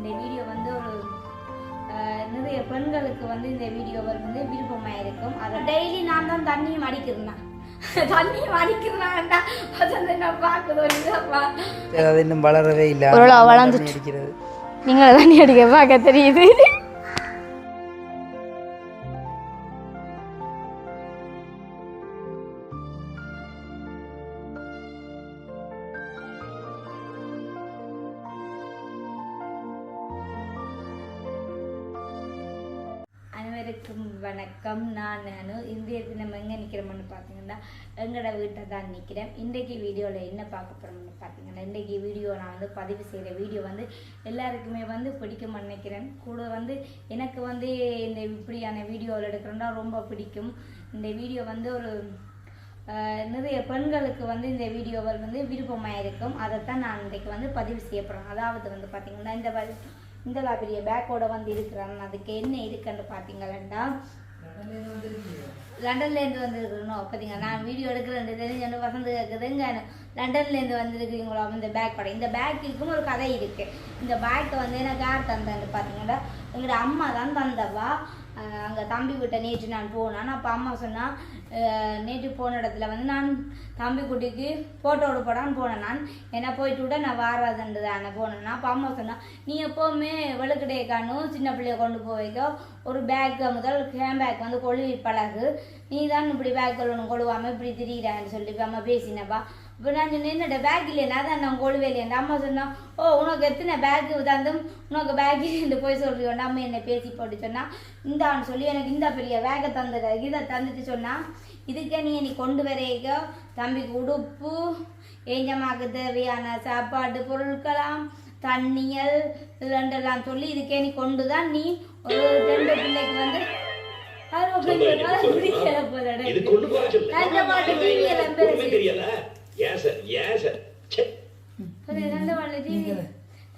இந்த வீடியோ வந்து ஒரு அஹ், நிறைய பெண்களுக்கு வந்து இந்த வீடியோ வந்து விருப்பமாக இருக்கும் அதை டெய்லி நான் தான் தண்ணியும் அடிக்கிறேன்? இன்னும் வளரவே இல்லை. அடிக்கிறது. நீங்களே தண்ணி அடிக்க பார்க்க தெரியுது. எங்களோட தான் நிற்கிறேன் இன்றைக்கு வீடியோவில் என்ன பார்க்க போகிறோம்னு பார்த்தீங்கன்னா இன்றைக்கி வீடியோ நான் வந்து பதிவு செய்கிற வீடியோ வந்து எல்லாருக்குமே வந்து பிடிக்கும் நினைக்கிறேன். கூட வந்து எனக்கு வந்து இந்த இப்படியான வீடியோவில் எடுக்கிறோன்னா ரொம்ப பிடிக்கும். இந்த வீடியோ வந்து ஒரு நிறைய பெண்களுக்கு வந்து இந்த வீடியோவில் வந்து விருப்பமாக இருக்கும். அதைத்தான் நான் இன்றைக்கு வந்து பதிவு செய்யப்படுறேன் அதாவது வந்து பார்த்திங்கன்னா இந்த இந்த பெரிய பேக்கோட வந்து இருக்கிறான். அதுக்கு என்ன இருக்குன்னு பார்த்தீங்கன்னா லண்டன்லேருந்து வந்துருக்குறோம் பார்த்தீங்க நான் வீடியோ எடுக்கிறேன் தெரிஞ்சு வசந்து கேட்குதுங்க லண்டன்லேருந்து வந்துருக்குறீங்களோ இந்த பேக்கோட இந்த பேக்குக்கும் ஒரு கதை இருக்குது இந்த பேக்கை வந்து எனக்கு யார் தந்தேன்னு பார்த்தீங்கன்னா எங்களோட அம்மா தான் தந்தவா. அங்கே தம்பி விட்ட நேற்று நான் போனான். அப்போ அம்மா சொன்னால் நேற்று போன இடத்துல வந்து நான் தம்பி குட்டிக்கு ஃபோட்டோ எடுப்படான்னு போனேன் நான். ஏன்னா போயிட்டு விட நான் வாராதுண்டு தானே போனேன்னா அப்போ அம்மா சொன்னான் நீ எப்போவுமே வெளுக்கடையை காணும் சின்ன பிள்ளைய கொண்டு போய்க்கோ ஒரு பேக் முதல் ஹேண்ட் பேக் வந்து கொழுவி பழகு. நீ தான் இப்படி பேக்கில் ஒன்று கொழுவாமல் இப்படி திரியிறான்னு சொல்லி இப்போ அம்மா பேசினப்பா. இப்போ நான் சொன்னேன் என்னோட பேக் இல்லையா? தான் நான் கொழுவேலையா அம்மா சொன்னான் ஓ உனக்கு எத்தனை பேக்கு தந்தும்? உனக்கு பேக் இந்த போய் சொல்றியோண்டா அம்மா என்னை பேசி போட்டு சொன்னால் இந்தான்னு சொல்லி எனக்கு இந்த பெரிய பேக்கை தந்துட. இதை தந்துட்டு சொன்னால் இதுக்கே நீ நீ கொண்டு வரையோ? தம்பிக்கு உடுப்பு ஏஞ்சம்மாக்கு தேவையான சாப்பாடு பொருட்களாம் தண்ணியல் ரெண்டெல்லாம் சொல்லி இதுக்கே நீ கொண்டு தான் நீ ஒரு ரெண்டு பிள்ளைக்கு வந்து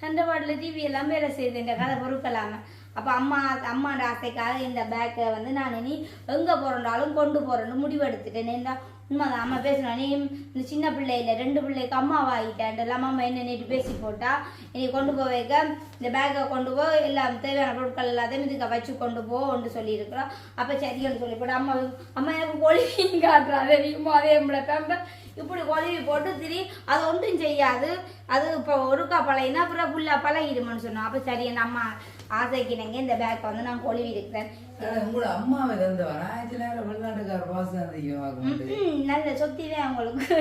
தண்டவாள டிவி எல்லாம் வேலை செய்யுது இந்த கதை பொறுக்கலாம அப்போ அம்மா அம்மாண்ட ஆசைக்காக இந்த பேக்கை வந்து நான் நீ எங்கே போகிறோண்டாலும் கொண்டு போகிறேன்னு முடிவெடுத்துட்டேன். எடுத்துட்டேன் உண்மைதான் அம்மா பேசணும் நீ இந்த சின்ன பிள்ளையில ரெண்டு பிள்ளைக்கு அம்மாவை ஆகிட்டேன் எல்லாம் அம்மா என்ன நேற்று பேசி போட்டா நீ கொண்டு போய் வைக்க இந்த பேக்கை கொண்டு போ எல்லாம் தேவையான பொருட்கள் எல்லாத்தையும் இதுக்கு வச்சு கொண்டு போன்னு சொல்லியிருக்கிறோம் அப்போ சரின்னு சொல்லி போட்டு அம்மா அம்மா எனக்கு கொழுவின்னு காட்டுறா தெரியுமா? அதே நம்மளை இப்படி கொழுவி போட்டு திரி அது ஒன்றும் செய்யாது. அது இப்போ ஒருக்கா பழகினா அப்புறம் புல்லா பழகிடுமான்னு சொன்னோம் அப்போ சரி அம்மா ஆசைக்கினங்க இந்த பேக்கை வந்து நான் கொழுவி இருக்கிறேன் உங்களோட அம்மாவை நேரம் வெளிநாட்டுக்கார பாசம் நல்ல சொத்திவே உங்களுக்கு.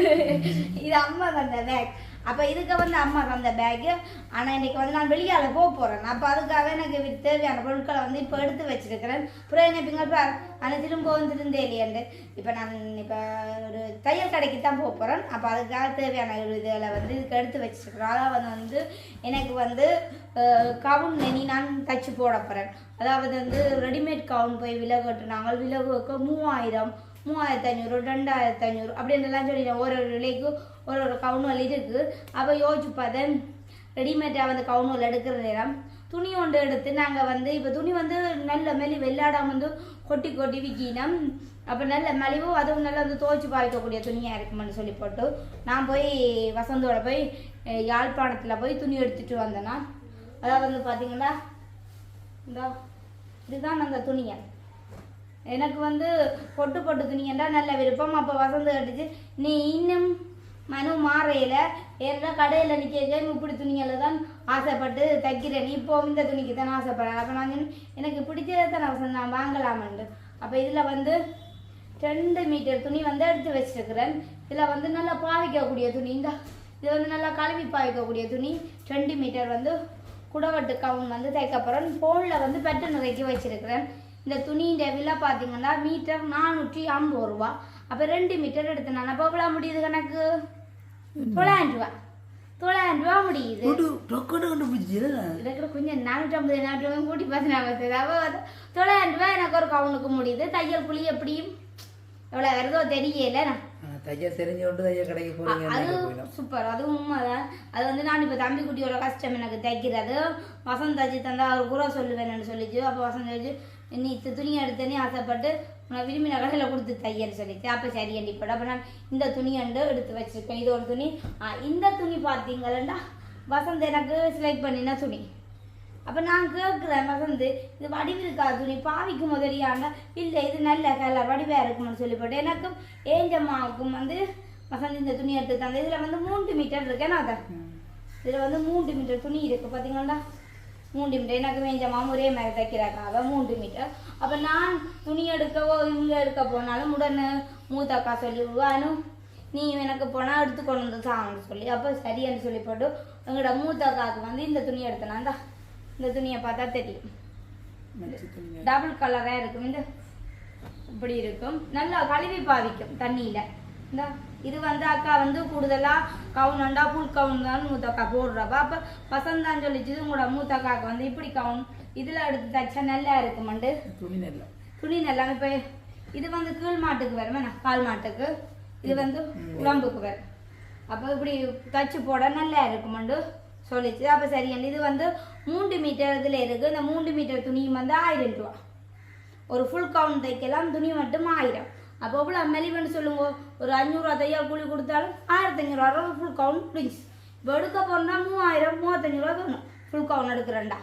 இது அம்மா தந்த பேக் அப்போ இதுக்கு வந்து அம்மா தந்த பேக்கு ஆனால் இன்னைக்கு வந்து நான் வெளியால் போக போகிறேன் அப்போ அதுக்காக எனக்கு தேவையான பொருட்களை வந்து இப்போ எடுத்து வச்சிருக்கிறேன். அப்புறம் என்ன பிங்க அந்த திரும்ப வந்துருந்தே இல்லையாண்டு. இப்போ நான் இப்போ ஒரு தையல் கடைக்கு தான் போக போகிறேன் அப்போ அதுக்காக தேவையான ஒரு இதில் வந்து இதுக்கு எடுத்து வச்சிருக்கிறேன். அதாவது வந்து எனக்கு வந்து கவுன் நெனி நான் தச்சு போட போகிறேன் அதாவது வந்து ரெடிமேட் கவுன் போய் விலை கட்டுனாங்க. விலகுக்கு மூவாயிரம். மூவாயிரத்தி ஐநூறு ரெண்டாயிரத்தி ஐநூறு அப்படின்றலாம் சொல்லிட்டேன். ஒரு ஒரு விலைக்கு ஒரு ஒரு கவுனல் இருக்குது அப்போ யோசிச்சு பார்த்தேன் ரெடிமேடாக வந்து கவுனல் எடுக்கிற நேரம். துணி ஒன்று எடுத்து நாங்கள் வந்து இப்போ துணி வந்து நல்ல மெலி வெள்ளாடாம வந்து கொட்டி கொட்டி விற்கினோம் அப்போ நல்ல மலிவும் அதுவும் நல்லா வந்து துவைச்சி பாய்க்கக்கூடிய துணியாக இருக்குமென்னு சொல்லி போட்டு நான் போய் வசந்தோட போய் யாழ்ப்பாணத்தில் போய் துணி எடுத்துட்டு வந்தேன்னா அதாவது வந்து பார்த்தீங்கன்னா இந்த இதுதான் அந்த துணியை. எனக்கு வந்து பொட்டு பொட்டு துணியண்டா நல்ல விருப்பம்? அப்போ வசந்து கட்டுச்சு நீ இன்னும் மனு மாறையில் ஏன்னா கடையில் நிற்க இப்படி துணிகளை தான் ஆசைப்பட்டு தைக்கிறேன். நீ இப்போ இந்த துணிக்கு தான் ஆசைப்படுறேன் அப்போ நான் எனக்கு பிடிச்சதை தான் வசந்த நான் வாங்கலாமண்டு அப்போ இதில் வந்து ரெண்டு மீட்டர் துணி வந்து எடுத்து வச்சிருக்கிறேன். இதில் வந்து நல்லா பாவிக்கக்கூடிய துணி இந்த இது வந்து நல்லா கழுவி பாவிக்கக்கூடிய துணி ரெண்டு மீட்டர் வந்து குடவட்டு கவுன் வந்து தைக்கப்படுறேன் ஃபோனில் வந்து பெட்டு நிறைக்கி வச்சிருக்கிறேன். இந்த துணியின் விலை பார்த்தீங்கன்னா மீட்டர் நானூற்றி ஐம்பது ரூபா. அப்போ ரெண்டு மீட்டர் எடுத்தேன் அப்போ எவ்வளோ முடியுது கணக்கு? தொள்ளாயிரம் ரூபா. தொள்ளாயிரம் ரூபா முடியுது. இருக்கிற கொஞ்சம் நானூற்றம்பது நானூற்றம்பது கூட்டி பார்த்து நான் தொள்ளாயிரம் ரூபாய் எனக்கு ஒரு கவுனுக்கு முடியுது. தையல் புளி எப்படியும்? எவ்வளோ வருதோ தெரியல. நான் தையல் தெரிஞ்சு கொண்டு தையல் கடைக்கு போறீங்க அது சூப்பர். அதுவும் உண்மைதான். அது வந்து நான் இப்போ தம்பி குட்டியோட கஷ்டம் எனக்கு தைக்கிறது. வசந்த் தச்சு தந்தா அவர் கூட சொல்லுவேன்னு சொல்லிச்சு. அப்போ வசந்த் நீ இந்த துணி எடுத்தேனே ஆசைப்பட்டு உனக்கு விரும்பின கடையில் கொடுத்து தையன்னு சொல்லிச்சு அப்போ சரி அண்டிப்பட அப்போ நான் இந்த துணி அண்டு எடுத்து வச்சிருக்கேன். இது ஒரு துணி. இந்த துணி பார்த்தீங்களா வசந்த் எனக்கு செலக்ட் பண்ணின துணி. அப்போ நான் கேட்குறேன் வசந்து இது வடிவிருக்கா துணி? பாவிக்கு முதலியாண்டா? இல்லை இது நல்ல கலர் வடிவாக இருக்கும்னு சொல்லி போட்டு எனக்கும் ஏஞ்சம்மாவுக்கும் வந்து வசந்த் இந்த துணி எடுத்து தந்தேன். இதில் வந்து மூன்று மீட்டர் இருக்கேன் நான் தான் இதில் வந்து மூன்று மீட்டர் துணி இருக்குது பார்த்தீங்களா மூன்று மீட்டர் எனக்கு வேஞ்சமாவும் ஒரே மாதிரி தைக்கிறாக்காக மூன்று மீட்டர். அப்போ நான் துணி எடுக்கவோ இவங்க எடுக்க போனாலும் உடனே மூத்தாக்கா சொல்லி விடுவானும் நீ எனக்கு போனால் எடுத்து கொண்டு வந்து சாங்கன்னு சொல்லி அப்போ சரின்னு சொல்லி போட்டு எங்களோட மூத்தாக்காவுக்கு வந்து இந்த துணி எடுத்தேன். தான் இந்த துணியை பார்த்தா தெரியும். டபுள் கலராக இருக்கும். இந்த இப்படி இருக்கும். நல்லா கழுவி பாவிக்கும் தண்ணியில். இந்த. இது வந்து அக்கா வந்து கூடுதலாக கவுனண்டா புல் கவுன் தான் மூத்தக்கா போடுறப்ப அப்போ வசந்தான் சொல்லிச்சு உங்களோட மூத்தக்காக்கு வந்து இப்படி கவுன். இதில் எடுத்து தைச்சா நல்லா இருக்குமண்டு துணி நல்லா. துணி நல்லா இப்போ இது வந்து கீழ் மாட்டுக்கு வரும் கால் மாட்டுக்கு. இது வந்து உடம்புக்கு வரும். அப்போ இப்படி தச்சு போட நல்லா இருக்குமண்டு சொல்லிச்சு. அப்போ சரியண்டு இது வந்து மூன்று மீட்டர் இதில் இருக்குது இந்த மூன்று மீட்டர் துணியும் வந்து ஆயிரம் ரூபா. ஒரு ஃபுல் கவுண்ட் தைக்கலாம் துணி மட்டும் ஆயிரம். அப்போ எவ்வளோ மெலிவன்னு சொல்லுங்க? ஒரு அஞ்சூறுவா தையா கூலி கொடுத்தாலும் ஆயிரத்தி அஞ்சூறுவா ஃபுல் கவுண்ட் முடிஞ்சு இப்போ எடுக்க போனா மூவாயிரம் மூவத்தஞ்சூறுவா வேணும் ஃபுல் கவுன் எடுக்கிறேன்டா.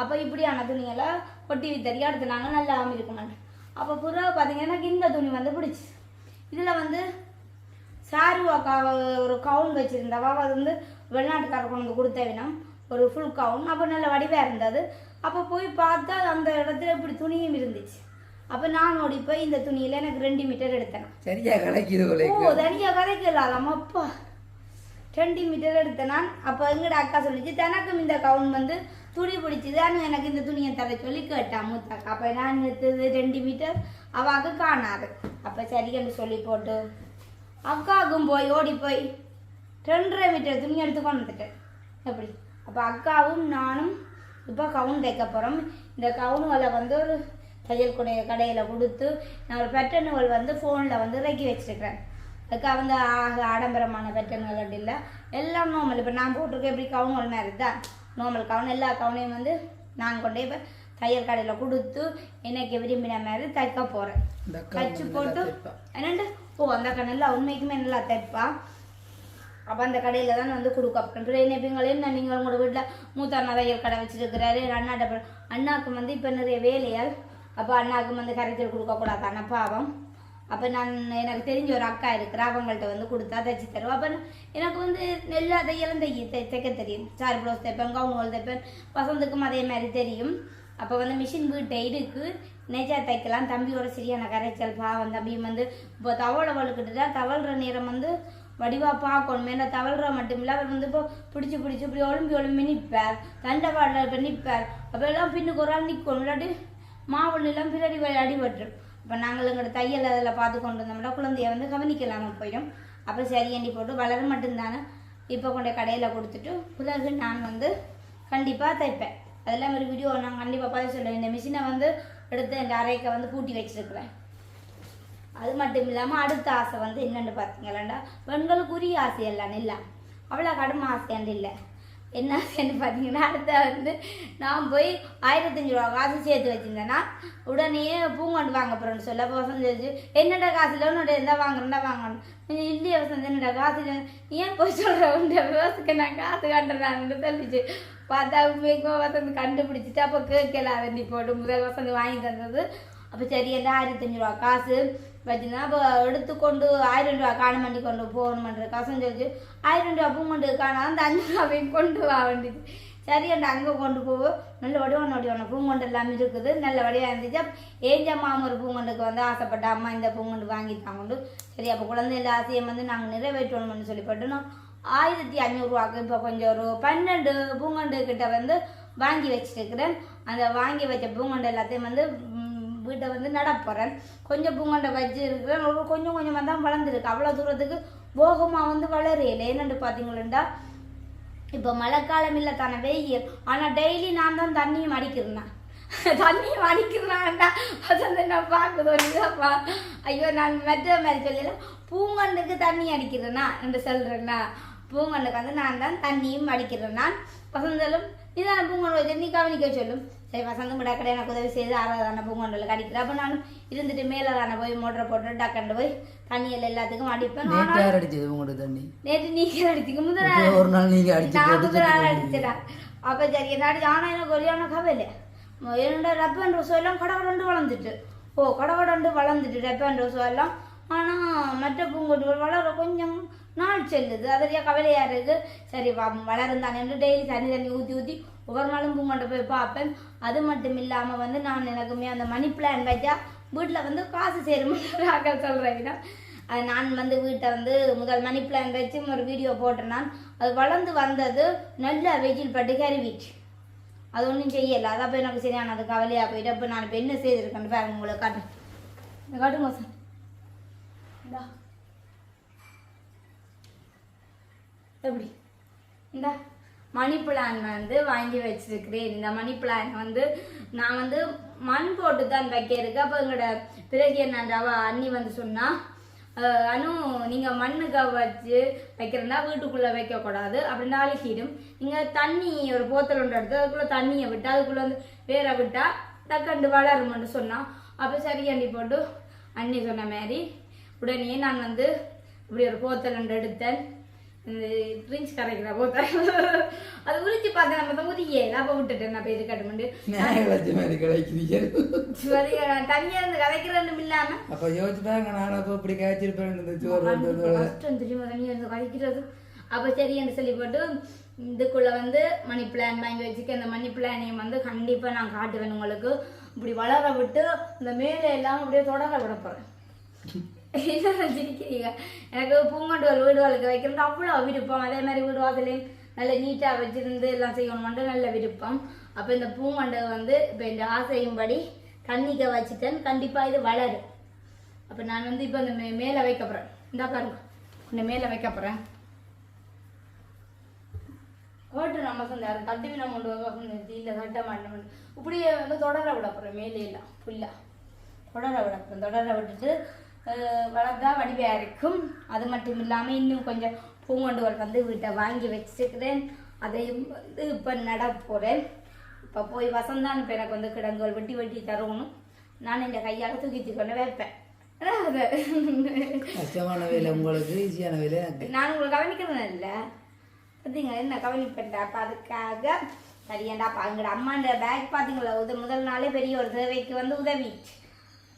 அப்போ இப்படியான துணிகளை ஒட்டி வித்தறி எடுத்துனாங்க நல்லா நல்லா இருக்கணும் அப்போ புறா பார்த்தீங்கன்னா இந்த துணி வந்து பிடிச்சி. இதில் வந்து சாருவாக்கா ஒரு கவுன் வச்சுருந்தவா அது வந்து வெளிநாட்டுக்கார கொண்டு கொடுத்த வினம் ஒரு ஃபுல் கவுன் அப்போ நல்ல வடிவாக இருந்தது. அப்போ போய் பார்த்தா அந்த இடத்துல இப்படி துணியும் இருந்துச்சு. அப்போ நான் ஓடி போய் இந்த துணியில் எனக்கு ரெண்டு மீட்டர் எடுத்தேன். சரியா கிடைக்குது ஓ தனியாக கதைக்கலாம் அப்பா. ரெண்டு மீட்டர் எடுத்தேன் நான். அப்போ எங்கட அக்கா சொல்லிச்சு தனக்கும் இந்த கவுன் வந்து துணி பிடிச்சிதான் எனக்கு இந்த துணியை தர சொல்லி கேட்டான் மூத்தாக்கா. அப்போ நான் எடுத்தது ரெண்டு மீட்டர். அவாக்கு காணாது. அப்போ சரின்னு சொல்லி போட்டு அக்காவுக்கும் போய் ஓடி போய் ரெண்டரை மீட்டர் துணி எடுத்து கொண்டு வந்துட்டேன். எப்படி? அப்போ அக்காவும் நானும் இப்போ கவுன் தைக்க போகிறோம் இந்த கவுனுகளை வந்து ஒரு தையல் குடைய கடையில் கொடுத்து நான் ஒரு பெட்டனுகள் வந்து ஃபோனில் வந்து இறக்கி வச்சிருக்கிறேன். அதுக்காக வந்து ஆக ஆடம்பரமான பெட்டன்கள் அப்படி இல்லை. எல்லாம் நார்மல் இப்போ நான் போட்டிருக்க எப்படி கவுன்கள் மாதிரி தான் நார்மல் கவுன் எல்லா கவுனையும் வந்து நான் கொண்டே இப்போ தையல் கடையில் கொடுத்து எனக்கு விரும்பின மாதிரி தைக்க போகிறேன் வந்து போட்டு. என்னண்டு? ஓ அந்த அக்கா நல்லா உண்மைக்குமே நல்லா தைப்பா. அப்போ அந்த கடையில் தான் வந்து கொடுக்க அப்படின்ற நினைப்பீங்களே நான் நீங்கள் உங்களோட வீட்டில் மூத்த அண்ணா தையல் கடை வச்சிருக்கிறாரு அண்ணாட்ட போய் அண்ணாக்கு வந்து இப்போ நிறைய வேலையால் அப்போ அண்ணாவுக்கும் வந்து கரைச்சல் கொடுக்கக்கூடாது அண்ணா பாவம். அப்போ நான் எனக்கு தெரிஞ்ச ஒரு அக்கா இருக்கிறா அவங்கள்ட்ட வந்து கொடுத்தா தைச்சி தருவோம் அப்போ எனக்கு வந்து எல்லா தையலும் தைய தை தைக்க தெரியும். சாரி ப்ளவுஸ் தைப்பேன் கவுன் தைப்பேன். வசந்துக்கும் அதே மாதிரி தெரியும். அப்போ வந்து மிஷின் வீட்டை இருக்கு. நெஜா தைக்கலாம். தம்பியோட சரியான கரைச்சல் பாவம். தம்பியும் வந்து இப்போ தவளை தான் தவழ்கிற நேரம் வந்து வடிவாக பார்க்கணும். ஏன்னா தவழ்கிற மட்டும் இல்லை அவர் வந்து இப்போ பிடிச்சி பிடிச்சி இப்படி ஒழும்பி ஒழும்பி நிற்பார் தண்டவாடில் இப்போ நிற்பார் அப்போ எல்லாம் பின்னுக்கு ஒரு ஆள் நிற்கணும் இல்லாட்டி மாவு பிறடி பின்னாடி அடிபட்டுரும் இப்போ நாங்கள் எங்களோட தையல் அதில் பார்த்து கொண்டு வந்தோம்னா குழந்தைய வந்து கவனிக்கலாமல் போயிடும். அப்போ சரி எண்ணி போட்டு வளர மட்டும்தானே இப்போ கொண்டு கடையில் கொடுத்துட்டு பிறகு நான் வந்து கண்டிப்பாக தைப்பேன். அதெல்லாம் ஒரு வீடியோ நான் கண்டிப்பாக பார்த்து சொல்லுவேன் இந்த மிஷினை வந்து எடுத்து இந்த அறைக்கை வந்து பூட்டி வச்சுருக்குறேன். அது மட்டும் இல்லாமல் அடுத்த ஆசை வந்து என்னென்னு பார்த்தீங்களாண்டா பெண்களுக்குரிய ஆசை எல்லாம் இல்லை. அவ்வளோ கடும் ஆசையாண்டு இல்லை. என்ன பார்த்தீங்கன்னா அடுத்த வந்து நான் போய் ஆயிரத்தஞ்சு ரூபா காசு சேர்த்து வச்சிருந்தேன்னா உடனே பூங்கொண்டு வாங்க போகிறேன்னு சொல்ல அப்போ வசந்த் என்னடா காசு உன்னோட எந்த வாங்குறேன்டா வாங்கணும். இல்லையே வசந்த் என்னடா காசு ஏன் போய் சொல்கிற உண்ட விவசாயக்கு நான் காசு கண்டுறான்னு சொல்லிச்சு. பார்த்தா உண்மைக்கும் வசந்த் கண்டுபிடிச்சிட்டு அப்போ கேட்கல அதண்டி போட்டு முதல் வசந்த் வாங்கி தந்தது. அப்போ சரி அந்த ஆயிரத்தஞ்சு ரூபா காசு பார்த்தீங்கன்னா இப்போ எடுத்துக்கொண்டு ஆயிரம் ரூபா காணமண்டி கொண்டு போகணும் பண்ணுற கசம் சொல்லிச்சு. ஆயிரம் ரூபா பூங்கொண்டு காணா அந்த அஞ்சு ரூபாவையும் கொண்டு வா வேண்டியது. சரி அந்த அங்கே கொண்டு போவோம் நல்ல வடிவம் ஒன்று பூங்கொண்டு எல்லாமே இருக்குது. நல்ல வடிவாக இருந்துச்சு. ஏஞ்ச மாமா ஒரு பூங்கொண்டுக்கு வந்து ஆசைப்பட்ட அம்மா இந்த பூங்கொண்டு வாங்கி கொண்டு. சரி அப்போ குழந்தைல ஆசையம் வந்து நாங்கள் நிறைவேற்றணும்னு சொல்லிப்பட்டோம் ஆயிரத்தி அஞ்சூறுவாக்கு இப்போ கொஞ்சம் ஒரு பன்னெண்டு பூங்கொண்டு கிட்ட வந்து வாங்கி வச்சுருக்கிறேன். அந்த வாங்கி வச்ச பூங்கொண்டு எல்லாத்தையும் வந்து வீட்டை வந்து நடப்போகிறேன் கொஞ்சம் பூங்கொண்டை வச்சு இருக்கிறேன் ஒரு கொஞ்சம் கொஞ்சமாக தான் வளர்ந்துருக்கு. அவ்வளோ தூரத்துக்கு போகமாக வந்து வளரையில என்னென்னு பார்த்தீங்களா இப்போ மழைக்காலம் இல்லை தானே வெயில். ஆனால் டெய்லி நான் தான் தண்ணியும் அடிக்கிறேன்? தண்ணியும் அது வந்து நான் பார்க்குது ஐயோ நான் மெத்த மாதிரி சொல்லல. பூங்கண்டுக்கு தண்ணி அடிக்கிறேனா? என்று சொல்கிறேன்னா பூங்கண்டுக்கு வந்து நான் தான் தண்ணியும் அடிக்கிறேன். நான் வசந்தலும் இதான் பூங்கண்டு வச்சு நீ கவனிக்க சொல்லும். சரி வசந்தம் விட கடை எனக்கு உதவி செய்து ஆறாவதான பூங்கொண்டில் கடிக்கிறேன். அப்போ நான் இருந்துட்டு மேலே தானே போய் மோட்டரை போட்டு டக்கண்டு போய் தண்ணியில் எல்லாத்துக்கும் அடிப்பேன். ஆனால் யார் அடிச்சது உங்களோட தண்ணி? நேற்று நீங்கள் அடிச்சிக்க முதல் ஒரு நாள் நீங்க அடிச்சு நான் முதல் நாள் அப்போ சரி என்ன அடிச்சு ஆனால் எனக்கு ஒரியான கவலை. என்னோட ரப்பன் ரோசோ எல்லாம் கடகடண்டு வளர்ந்துட்டு. ஓ கடகடண்டு வளர்ந்துட்டு ரப்பன் ரோசோ எல்லாம். ஆனால் மற்ற பூங்கொடிகள் வளர கொஞ்சம் நாள் செல்லுது. அதறியா கவலையாக இருக்கு. சரி வளரும் தானே டெய்லி தண்ணி தண்ணி ஊற்றி ஊற்றி ஒவ்வொரு நாளும் பூங்கொண்டை போய் பார்ப்பேன். அது மட்டும் இல்லாமல் வந்து நான் எனக்குமே அந்த மணி பிளான் வச்சா வீட்டில் வந்து காசு சேருமாக்க சொல்கிறேன் அது நான் வந்து வீட்டை வந்து முதல் மணி பிளான் வச்சு ஒரு வீடியோ போட்டேன் அது வளர்ந்து வந்தது நல்ல வெயில் பட்டு கருவிச்சு. அது ஒன்றும் செய்யலை. அதான் போய் எனக்கு சரியான அது கவலையாக போயிட்டு அப்போ நான் இப்போ என்ன செய்திருக்கேன்னு பாருங்க உங்களை காட்டு. காட்டுங்க சார். இந்தா. எப்படி? இந்தா. மணி பிளான் வந்து வாங்கி வச்சிருக்கிறேன். இந்த மணி பிளான் வந்து நான் வந்து மண் போட்டு தான் வைக்கிறதுக்கு. அப்போ எங்களோட பிறகு என்னன்றாவா அண்ணி வந்து சொன்னா அனு நீங்கள் மண்ணுக்காக வச்சு வைக்கிறதா வீட்டுக்குள்ளே வைக்கக்கூடாது. அப்படி நாளைக்கிடும் நீங்கள் தண்ணி ஒரு போத்தல் ஒன்று எடுத்து அதுக்குள்ளே தண்ணியை விட்டு அதுக்குள்ளே வந்து வேற விட்டால் டக்கண்டு வளரும்னு சொன்னான் அப்போ சரி அண்ணி போட்டு அண்ணி சொன்ன மாதிரி உடனே நான் வந்து இப்படி ஒரு போத்தல் ஒன்று எடுத்தேன். இந்த ட்ரிங்க்ஸ் கரைக்கிற போத்தல் அது உரிச்சு பார்த்தேன் நம்ம தான் உரிய விட்டுட்டேன் நான் கட்டுமண்டு கிடைக்கிறீங்க தனியாக இருந்து கதைக்கிறேன்னு இல்லாமல் அப்ப யோசிச்சு பாருங்க நான் அப்ப இப்படி காய்ச்சிருப்பேன் இந்த சோறு வந்ததோட கஷ்டம் தெரியுமா தனியாக இருந்து கழிக்கிறது அப்போ சரின்னு சொல்லி போட்டு இதுக்குள்ள வந்து மணி பிளான் வாங்கி வச்சுக்க அந்த மணி பிளானையும் வந்து கண்டிப்பாக நான் காட்டுவேன் உங்களுக்கு இப்படி வளர விட்டு இந்த மேலே எல்லாம் அப்படியே தொடர விட போகிறேன் என்ன சிரிக்கிறீங்க எனக்கு பூங்கொண்டு வீடு வாழ்க்கை வைக்கிறது அவ்வளோ விருப்பம் அதே மாதிரி வீடு வாசலையும் நல்ல நீட்டாக வச்சுருந்து எல்லாம் செய்யணும்னு நல்ல விருப்பம் அப்போ இந்த பூங்கொண்டை வந்து இப்போ இந்த ஆசையும்படி தண்ணிக்க வச்சுட்டேன் கண்டிப்பாக இது வளரும் அப்போ நான் வந்து இப்போ இந்த மே மேலே வைக்க போகிறேன் இந்தா பாருங்க இந்த மேலே வைக்க போகிறேன் ஓட்டு நம்ம சொன்னார் தட்டி நம்ம கொண்டு இல்லை கட்ட மாட்டேன் இப்படியே வந்து தொடர விட போகிறேன் மேலே எல்லாம் ஃபுல்லாக தொடர விட போகிறேன் தொடர விட்டுட்டு வளர்த்தா வடிவையாக இருக்கும் அது மட்டும் இல்லாமல் இன்னும் கொஞ்சம் பூங்கொண்டுகள் வந்து வீட்டை வாங்கி வச்சிருக்கிறேன் அதையும் வந்து இப்போ நட போகிறேன் இப்போ போய் வசந்தான் இப்போ எனக்கு வந்து கிடங்குகள் வெட்டி வெட்டி தரணும் நான் இந்த கையால் தூக்கி கொண்டு வைப்பேன் கஷ்டமான வேலை உங்களுக்கு ஈஸியான வேலை நான் உங்களை கவனிக்கிறது இல்லை பார்த்தீங்க என்ன கவனிப்பேன்டா அப்போ அதுக்காக சரியேண்டா அப்போ எங்களோட அம்மாண்ட பேக் பார்த்தீங்களா உத முதல் நாளே பெரிய ஒரு தேவைக்கு வந்து உதவிச்சு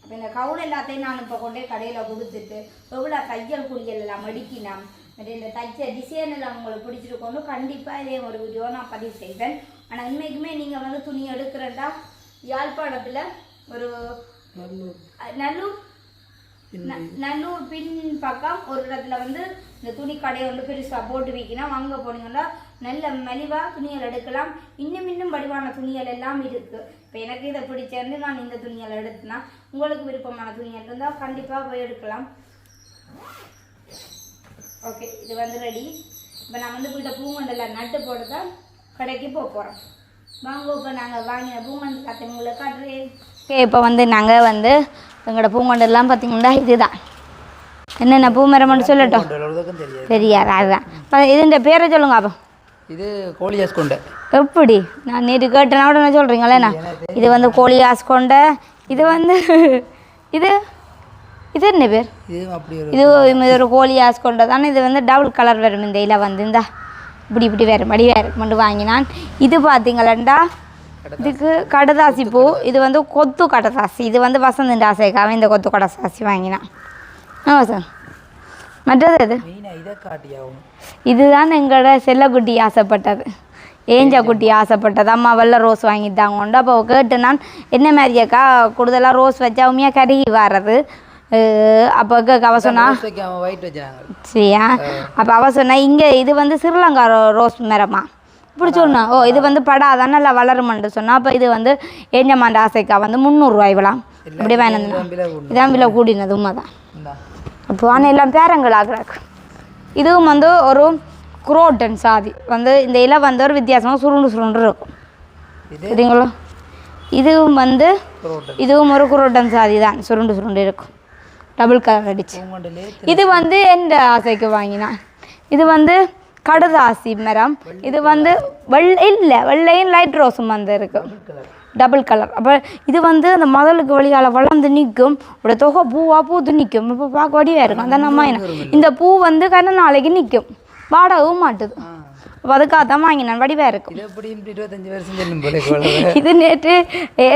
அப்போ இந்த கவுன் எல்லாத்தையும் நான் இப்போ கொண்டே கடையில் கொடுத்துட்டு எவ்வளோ தையல் குளியல் எல்லாம் மடிக்கினோம். இந்த தைச்ச டிசைன் எல்லாம் உங்களுக்கு பிடிச்சிருக்கணும் கண்டிப்பாக இதே ஒரு வீடியோ நான் பதிவு செய்வேன். ஆனால் உண்மைக்குமே நீங்கள் வந்து துணி எடுக்கிறதா யாழ்ப்பாணத்தில் ஒரு நல்லூர்? நல்லூர் ந- நல்லூர் பின் பக்கம் ஒரு இடத்துல வந்து இந்த துணி கடையை வந்து பெருசாக போட்டு வைக்கணும். அங்கே போனீங்கன்னா நல்ல மலிவாக துணிகள் எடுக்கலாம். இன்னும் இன்னும் வடிவான துணிகள் எல்லாம் இருக்கு. இப்போ எனக்கு இதை பிடிச்சிருந்து நான் இந்த துணிகளை எடுத்தேன்னா உங்களுக்கு விருப்பமான துணிகள் இருந்தால் கண்டிப்பாக போய் எடுக்கலாம். ஓகே இது வந்து ரெடி. இப்போ நான் வந்து வீட்டை பூங்கொண்டெல்லாம் நட்டு போட்டு தான் கடைக்கு போக போகிறோம் வாங்க இப்போ நாங்கள் வாங்கின பூங்கொண்டு கத்தை உங்களை காட்டுறேன். ஓகே இப்போ வந்து நாங்கள் வந்து எங்களோட பூங்கொண்டெல்லாம் பார்த்தீங்கன்னா இதுதான். என்னென்ன பூ மரம்னு சொல்லட்டும். தெரியாது அதுதான். இதுன்ற பேரை சொல்லுங்க அப்போ. இது கோழியாஸ் கொண்டை. எப்படி? நான் நேற்று கேட்டேன்னா உடனே சொல்கிறீங்களேண்ணா இது வந்து கோழி ஆஸ் கொண்ட. இது வந்து இது இது என்ன பேர்? இது இது ஒரு கோழி ஆஸ் கொண்டதானே இது வந்து டபுள் கலர் வரும் இந்த இலை வந்து இந்தா. இப்படி இப்படி வேறு மடி வேறு கொண்டு வாங்கினான். இது பார்த்தீங்களா இதுக்கு கடதாசி பூ இது வந்து கொத்து கடதாசி. இது வந்து வசந்தன் ஆசைக்காக இந்த கொத்து கடதாசி வாங்கினான். ஆ சார். மற்றது எது? இதுதான் எங்களோட செல்லக்குட்டி ஆசைப்பட்டது. ஏஞ்சா குட்டி ஆசைப்பட்டது. அம்மா வெள்ளை ரோஸ் வாங்கி தாங்க அப்போ கேட்டு நான் என்ன மாதிரியாக்கா கூடுதலாக ரோஸ் வச்சா உண்மையாக கருகி வர்றது? அப்போ கேட்க அவ சொன்னா சரியா? அப்போ அவ சொன்னா இங்கே இது வந்து ஸ்ரீலங்கா ரோஸ் மரமா இப்படி சொன்னா ஓ இது வந்து படாதான் நல்லா வளருமென்று சொன்னா அப்போ இது வந்து ஏஞ்சம்மாண்ட ஆசைக்கா வந்து முந்நூறுரூவாய்வலாம் இப்படி கூடும் இதான் விலை கூடினது. உண்மைதான். இந்தா. அப்போ ஆனால் எல்லாம் பேரங்களாகிறாக்கு இதுவும் வந்து ஒரு குரோட்டன் சாதி. வந்து இந்த இலை வந்து ஒரு வித்தியாசமாக சுருண்டு சுருண்டு இருக்கும். சரிங்களா இதுவும் வந்து இதுவும் ஒரு குரோட்டன் சாதி தான் சுருண்டு சுருண்டு இருக்கும். டபுள் கலர் அடிச்சு. இது வந்து எந்த ஆசைக்கு வாங்கினான் இது வந்து கடதாசி மரம். இது வந்து வெள்ளை இல்லை வெள்ளையும் லைட் ரோஸும் வந்து இருக்கு. டபுள் கலர் அப்போ இது வந்து அந்த மதலுக்கு வழியால் வளர்ந்து நிற்கும். ஒரு தொகை பூவாக பூத்து நிற்கும். இப்போ பார்க்க வடிவாக இருக்கும். அதான் நம்ம இந்த பூ வந்து கண்ண நாளைக்கு நிற்கும். வாடகவும் மாட்டுது. அப்போ அதுக்காக தான் வாங்கினேன் வடிவாக இருக்கும். இது நேற்று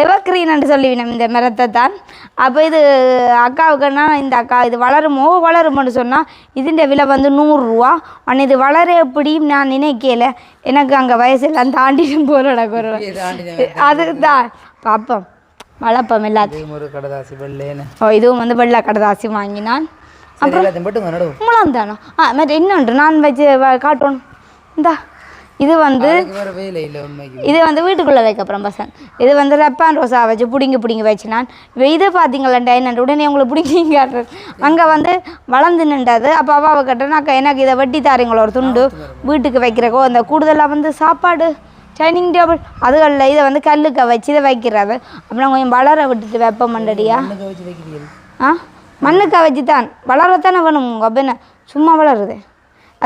எவக்ரீன்னு சொல்லுவினோம் இந்த மரத்தை தான். அப்போ இது அக்காவுக்குன்னா இந்த அக்கா இது வளருமோ வளருமோன்னு சொன்னால் இதுன்ற விலை வந்து நூறுரூவா ஆனால் இது வளர எப்படியும் நான் நினைக்கல. எனக்கு அங்கே வயசெல்லாம் தாண்டிடும் போலடா குரல் அதுதான். பார்ப்போம் வளர்ப்போம் எல்லாத்தையும். ஓ இதுவும் வந்து வெள்ளை கடதாசி வாங்கினான். நடுவோம் முலாம் தானோ ஆ மற்ற இன்னொன்று நான் வச்சு காட்டணும் இந்தா இது வந்து இது வந்து வீட்டுக்குள்ளே வைக்க அப்புறம் பசன் இது வந்து ரப்பான் ரோசா வச்சு பிடிங்கி பிடிங்கி வச்சு நான் இது பார்த்தீங்களா என்னண்டு உடனே உங்களை பிடிங்கி காட்டுறது அங்கே வந்து வளர்ந்து நின்றது. அப்போ அவாவை கட்டுறேன் அக்கா எனக்கு இதை வெட்டி தாரீங்களா ஒரு துண்டு? வீட்டுக்கு வைக்கிறக்கோ அந்த கூடுதலாக வந்து சாப்பாடு டைனிங் டேபிள் அதுகளில் இதை வந்து கல்லுக்க வச்சு இதை வைக்கிறது. அப்புறம் கொஞ்சம் வளர விட்டுட்டு வைப்ப மண்டடியா ஆ மண்ணுக்கா வச்சு தான் வளரத்தானே வேணும் உங்கள் அப்பன்னு சும்மா வளருது.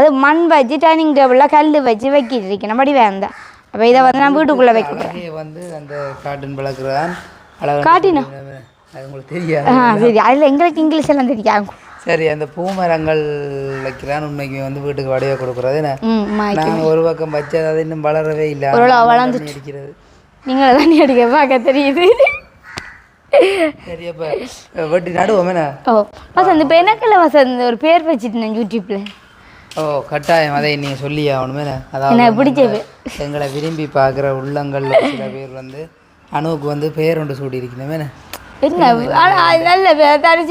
அது மண் வச்சு டைனிங் டேபிளில் கல் வச்சு வைக்கிட்டு இருக்கேன் மடி வேண்டாம் அப்போ இதை வந்து நான் வீட்டுக்குள்ளே வைக்க போகிறேன் அழகே வந்து அந்த காட்டன் வளர்க்குறதான் அழகாக காட்டினா? அது உங்களுக்கு தெரியாது ஆ சரி அதில் எங்களுக்கு இங்கிலீஷ் எல்லாம் தெரியாது சரி அந்த பூமரங்கள் வைக்கிறான் உண்மைக்கு வந்து வீட்டுக்கு வடையை கொடுக்குறது நான் ஒரு பக்கம் வச்சது அது இன்னும் வளரவே இல்லை தண்ணி அடிக்கிறது நீங்களே தண்ணி அடிக்க பார்க்க தெரியுது சரி அப்போ வெட்டி நடுவோம் ஓ வசந்த் இப்போ எனக்குள்ள வசந்த் ஒரு பேர் வச்சுட்டேன் யூடியூப்பில் ஓ கட்டாயம் அதை நீ சொல்லி ஆகணுமே அதாவது எனக்கு பிடிச்ச எங்களை- விரும்பி பார்க்குற உள்ளங்கள்ல சில பேர் வந்து அணுவுக்கு வந்து பேர் ஒன்று சூடி இருக்கணுமே என்ன ஆனால் நல்ல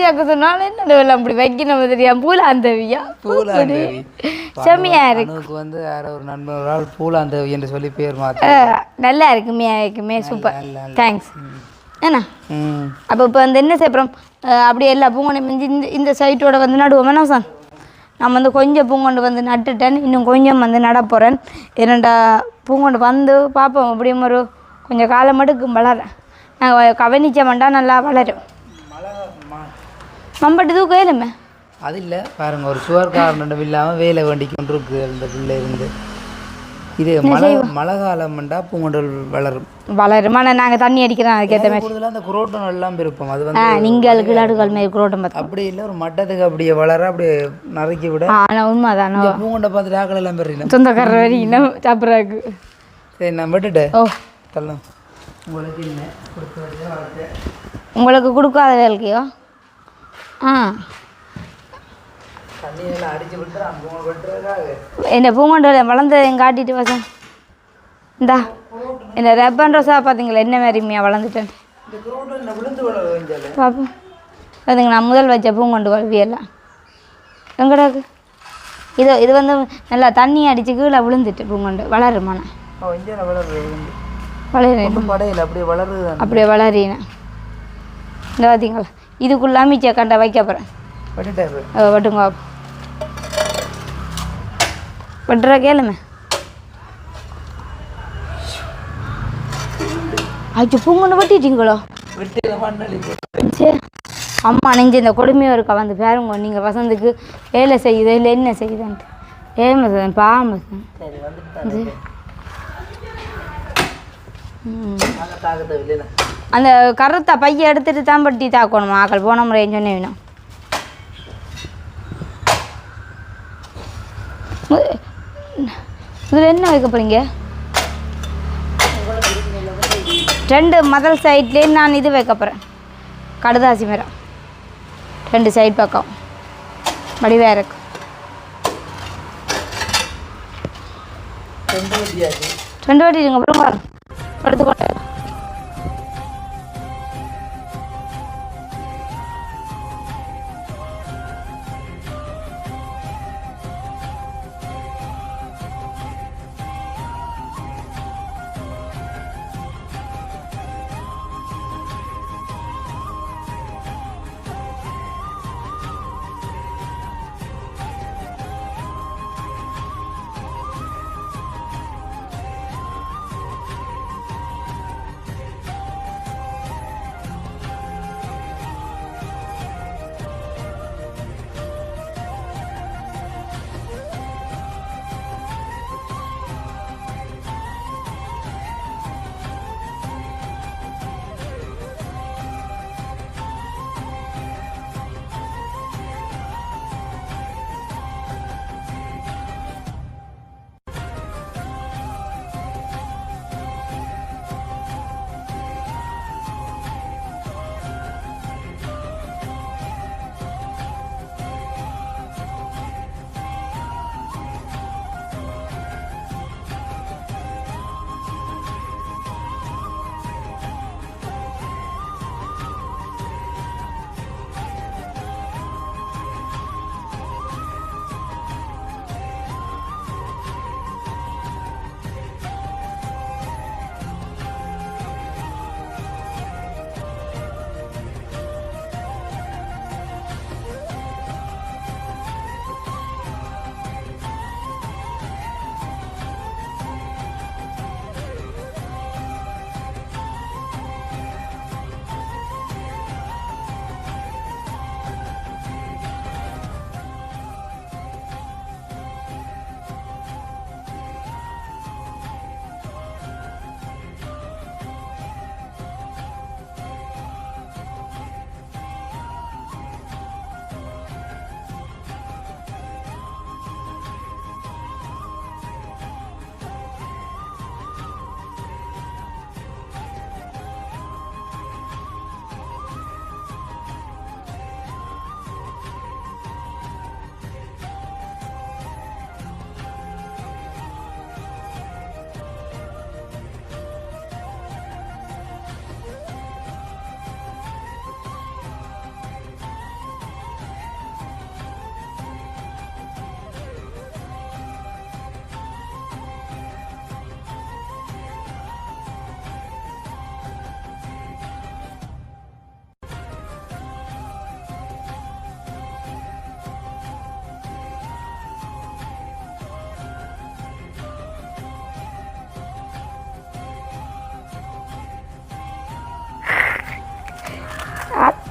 வைக்க சொன்னாலும் என்ன எல்லாம் அப்படி வைக்கணும் தெரியாம பூலாந்தவியா? பூலாந்தேவி. செம்மையா இருக்கு. வந்து யாரோ ஒரு நண்பர் ஒரு ஆள் பூலாந்தேவி என்று சொல்லி பேர் மாற்றி நல்லா இருக்குமே இருக்குமே சூப்பர். தேங்க்ஸ் ம். அப்போ இப்போ வந்து என்ன செய்யப்படுறோம் அப்படியே எல்லா பூங்கொண்டையும் இந்த இந்த இந்த சைட்டோட வந்து நடுவோம் என்ன சார்? நான் வந்து கொஞ்சம் பூங்கொண்டு வந்து நட்டுட்டேன். இன்னும் கொஞ்சம் வந்து நட போகிறேன் இரண்டா பூங்கொண்டு வந்து பார்ப்போம். எப்படியும் ஒரு கொஞ்சம் காலம் மட்டும் வளர. நாங்கள் கவனிச்ச மண்டா நல்லா வளரும். மம்பட்டு தூக்க இல்லைமே அது இல்லை. பாருங்கள் ஒரு சுவர் காரணம் இல்லாமல் வேலை வேண்டி கொண்டு அந்த பிள்ளை இருந்து. இது மழை மழை காலம்ண்டா பூங்கொண்டல் வளரும். வளரும். ஆனால் நாங்கள் தண்ணி அடிக்கிறோம் அதுக்கேற்ற மாதிரி. கூடுதலாக அந்த குரோட்டம் எல்லாம் இருப்போம் அது வந்து நீங்கள் கிளாடுகள் மாரி குரோட்டம் பார்த்தோம் அப்படி இல்லை ஒரு மட்டத்துக்கு அப்படியே வளர அப்படியே நறுக்கி விட. ஆனால் உண்மைதானோ. பூங்கொண்டை பார்த்துட்டு ஆக்கள் எல்லாம் பெறலாம் சொந்தக்காரர் வரைக்கும் சாப்பிட்றாக்கு. சரி நான் விட்டுட்டேன் ஓ. தள்ளும் உங்களுக்கு இல்லை வளர்த்தேன் உங்களுக்கு கொடுக்காத வேலைக்கையோ ஆ தண்ணியெல்லாம் அடிச்சு விட்டு பூங்கொண்டை வெட்டுறதுக்காக என்ன பூங்கொண்டை வளர்ந்ததையும் காட்டிட்டு வசம் இந்தா இந்த ரப்பன் ரோசா பார்த்தீங்களா என்ன மாதிரிமையா வளர்ந்துட்டேன் என்ன பார்ப்போம் அதுங்க நான் முதல் வச்ச பூங்கொண்டு வளவியெல்லாம் எங்கடாக்கு இது? இது வந்து நல்லா தண்ணி அடிச்சு கீழே விழுந்துட்டு பூங்கொண்டு. இங்கே வளருது அப்படியே வளரினேன் இந்த பார்த்தீங்களா இதுக்குள்ள அமிச்ச கண்டை வைக்க போகிறேன் வட்டுங்க வெட்டுற கேளுமே ஆச்சு பூங்கொண்டு வெட்டிட்டீங்களோ? அம்மா நெஞ்சு இந்த கொடுமையாக இருக்கா? வந்து பாருங்க நீங்கள் வசந்துக்கு வேலை செய்யுது இல்லை என்ன செய்யுதுன்ட்டு. பாமசன் சரி இல்லைண்ணா அந்த கருத்தா பைய எடுத்துட்டு தான் பட்டி தாக்கணும்? ஆக்கள் போன முறை சொன்னேன் இதில் என்ன வைக்க போறீங்க? ரெண்டு மதல் சைட்லேயே நான் இது வைக்க போகிறேன் கடுதாசி மரம். ரெண்டு சைட் பக்கம். வடிவாக இருக்கு. ரெண்டு வாட்டி இருங்க அப்புறம் எடுத்துக்கொண்டு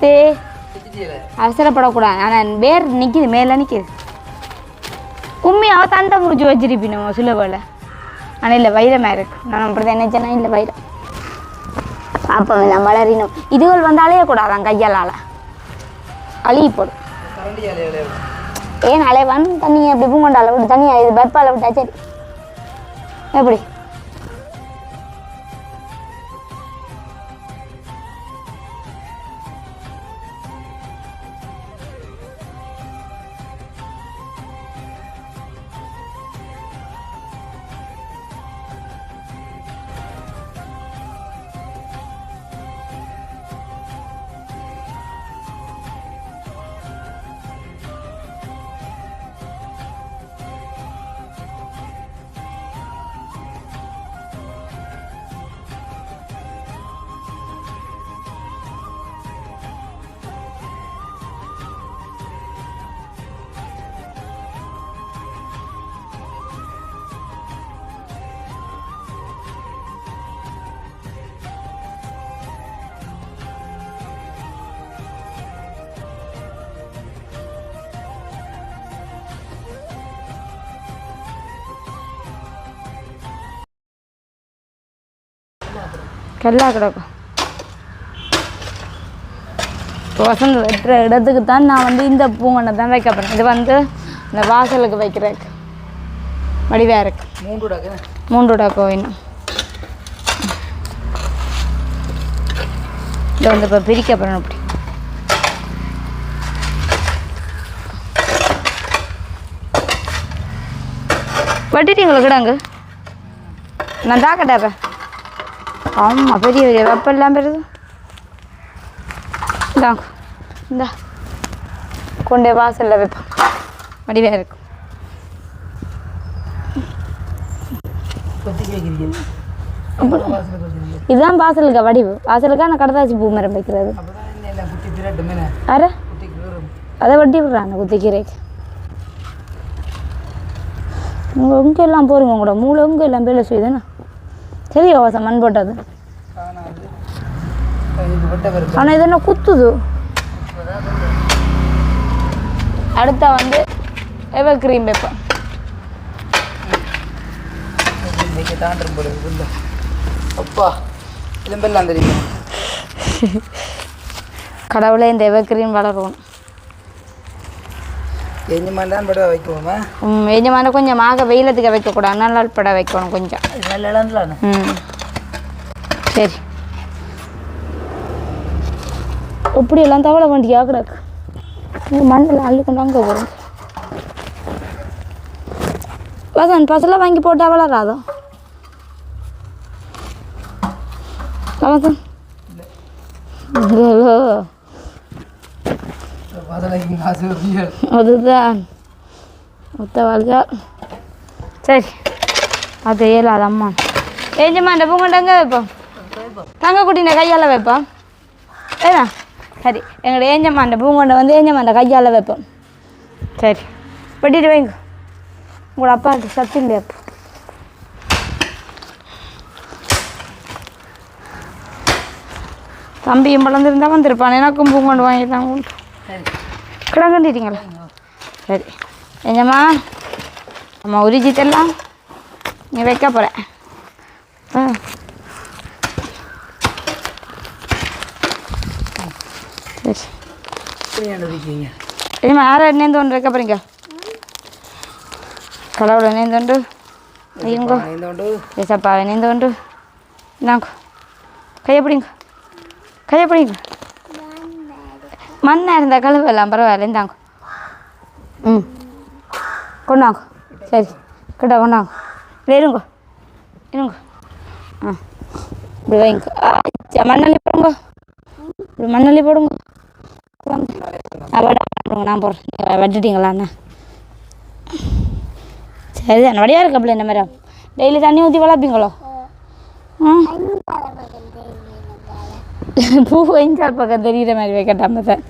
தே அவசரப்படக்கூடாது. ஆனால் வேர் நிற்கிது மேலே நிற்கிது உண்மை அவள் தண்டை முடிச்சு வச்சிருப்பினோம் சில வேலை ஆனால் இல்லை வைரமாக இருக்கு. நான் அப்படி தான் நினைச்சேன்னா இல்லை வைரம் அப்போ நான் வளரினோம் இதுகள் வந்து அலைய கூடாதான் கையால் அழுகி போடும். ஏன் அலைவான் தண்ணியை எப்படி பூங்கொண்டால் விட்டு தண்ணியை இது பற்பால விட்டா சரி. எப்படி? கல்லா கிடக்கும் வசந்த் வெட்டுற இடத்துக்கு தான் நான் வந்து இந்த பூங்கொண்டை தான் வைக்க போகிறேன் இது வந்து இந்த வாசலுக்கு வைக்கிறதுக்கு. வடிவாக இருக்கு. மூன்று டக்கு மூன்று டக்கோ வேணும் இதை வந்து இப்போ பிரிக்க போகிறேன் அப்படி. வட்டிட்டீங்களா கிடாங்க. நான் தாக்கட்டா ஆமாம் பெரிய பெரிய வெப்பெல்லாம் பெருது இந்தாங்க இந்தா கொண்டே வாசலில் வைப்போம். வடிவாக இருக்கும் இதுதான் வாசலுக்கா வடிவு. வாசலுக்கா நான் கடதாச்சி பூ மரம் வைக்கிறது? அரை அர அதை வட்டி விடுறாங்க குத்திக்கீரைக்கு. உங்கள் எங்கே எல்லாம் போகிறீங்க உங்களோட மூளை உங்கள் எல்லாம் பேர் செய்யுதுண்ணா சரி வாசம் மண் போட்டது. ஆனால் இது என்ன குத்துது? அடுத்த வந்து எவர் கிரீம் இருக்குல்ல அப்பா எலும்பெல்லாம் தெரியும்? கடவுளே இந்த எவர் கிரீம் வளரும் எஞ்சுமான் தான் படம் கொஞ்சம் மாக வெயிலத்துக்கு வைக்கக்கூடாது. நல்லா பட வைக்கணும் கொஞ்சம். நல்ல ம். சரி. இப்படி எல்லாம் தவளை வண்டியா கிடக்கு மண்ணில் அள்ளி கொண்டு அங்கே போகிறோம் வசன் பசல வாங்கி போட்டா வளராதோ வசன் வரியல் அதுதான். ஒத்த வாழ்க்கை. சரி. அது இயலாது அம்மா. ஏஞ்சம்மா இந்த பூங்கண்டங்க வைப்போம்? தங்க குட்டின கையால் வைப்போம். ஏண்ணா சரி. எங்களோட ஏஞ்சம்மா அந்த பூங்கொண்டை வந்து ஏஞ்சம்மா அந்த கையால் வைப்போம். சரி. வெட்டிட்டு வைங்க உங்களோட அப்பாவுக்கு சத்து இல்லையா தம்பியும் வளர்ந்துருந்தா வந்திருப்பான். எனக்கும் பூங்கொண்டு வாங்கிட்டாங்க கிடங்கண்டிட்டீங்களா சரி. என்னம்மா அம்மா உரிச்சி நீ வைக்க போகிறேன் ஆ. சரி. புரியாண்டு இருக்கீங்க என்னம்மா நேர்ந்து ஒன்று வைக்க போகிறீங்க கடவுளை நேர்ந்து ஒன்று ஐயங்கோ ஏசப்பா உண்டு ஏசப்பாவை நேர்ந்து ஒன்று இந்தாங்க. கையை பிடிங்க. கையை பிடிங்க. மண்ணாக இருந்தால் கழுவெல்லாம் பரவாயில்ல. இந்தாங்க. ம். கொண்டாங்க. சரி. கிட்ட கொண்டாங்க. இல்லை இருங்க. இருங்க. ஆ. இப்படி வைங்க. ஆ, சரி, மண்ணள்ளி போடுங்க. இப்படி மண்ணள்ளி போடுங்க. போடுங்க. நான் போடுறேன். வெட்டுட்டீங்களாண்ணா சரி தானே வடியாக இருக்கப்பல என்ன மேடம் டெய்லி தண்ணி ஊற்றி வளர்ப்பீங்களோ? ம் பூ ஐஞ்சால் பக்கம் தெரிகிற மாதிரி வைக்கட்டாம தான்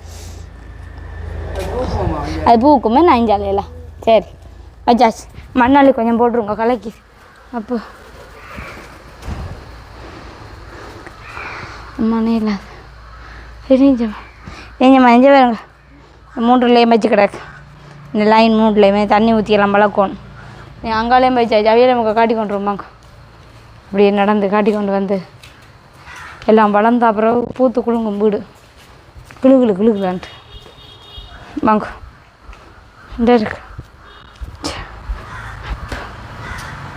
அது பூக்குமே நைஞ்சாலையில சரி வச்சாச்சு. மண்ணாளி கொஞ்சம் போட்டுருங்க கலக்கி. அப்போ. அம்மானே இல்லாத தெரிஞ்ச ஏஞ்சம்மா எஞ்ச வேறுங்க மூன்றுலேயும் வச்சு கிடக்கு. இந்த லைன் மூணுலேயுமே தண்ணி ஊற்றிக்கலாம் பழக்கணும். நீ அங்காலேயும் போய் அவையில நமக்கு காட்டி கொண்டு வருவாங்க இப்படியே நடந்து காட்டி கொண்டு வந்து. எல்லாம் வளர்ந்த அப்புறம் பூத்து குழுங்கும் வீடு. கிளு கிளு வாங்க. இந்த இருக்கு.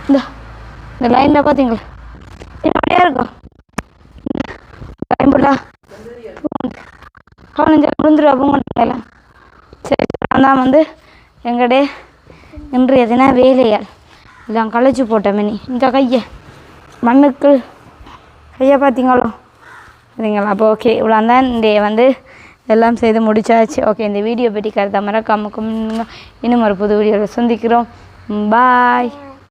இந்த. இந்த லைனில் பார்த்தீங்களா அப்படியே இருக்கும். லைன் கவனிஞ்சா விழுந்துருவா சரி நான் வந்து எங்கடே இன்றைய தின வேலையால் இதான் களைச்சி போட்டேன் மினி. இந்த கையை. மண்ணுக்கு கையை பார்த்தீங்களோ சரிங்களா? அப்போ ஓகே இவ்வளோ தான் இந்த வந்து எல்லாம் செய்து முடிச்சாச்சு. ஓகே இந்த வீடியோ பற்றி கருத்தாமற மறக்காம இன்னும் ஒரு புது வீடியோவில் சந்திக்கிறோம். பாய்